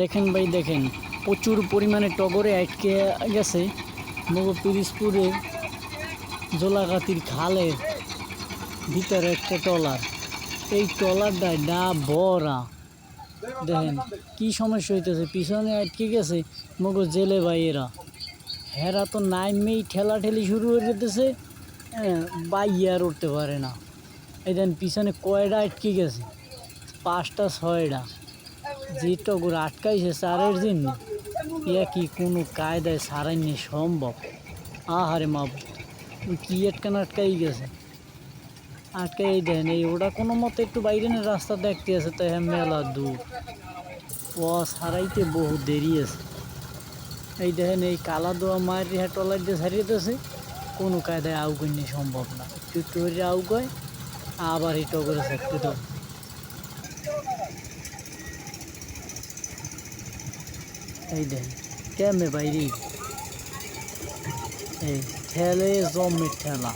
দেখেন ভাই, দেখেন। প্রচুর পরিমাণে টগরে আটকে গেছে। মগ পিরিজপুরে জোলাগাতির খালের ভিতরে একটা টলার এই টলারটা ডা বড়া দেখেন, কি সমস্যা হইতেছে? পিছনে আটকে গেছে মগ জেলে ভাইয়েরা। হেরা তো নাইমেই ঠেলা ঠেলি শুরু হয়ে যেতেছে। হ্যাঁ বাইয়ার উঠতে পারে না। এই দেন, পিছনে কয়টা আটকে গেছে? পাঁচটা ছয়টা যে টগর আটকাইছে চারের জন্য ইয়া কি কোনো কায়দায় সারাইনি সম্ভব। আহারে মা কি আটকান আটকাই গেছে। আটকাই দেন এই ওটা কোনো মতে একটু বাইরে না রাস্তা দেখতে আছে তাই হ্যাঁ মেলা দূর। ও সারাইতে বহু দেরি আছে। এই দেখেন, এই কালা দোয়া মায়ের হ্যাঁ টলার দিয়ে সারিয়েতেছে কোনো কায়দায় আউগাইনি সম্ভব না। একটু একটু আউগায় আবার এই টগরে থাকতে দাও এই দেন কেমনে বাইরে? এই ঠেলে জমে ঠেলা।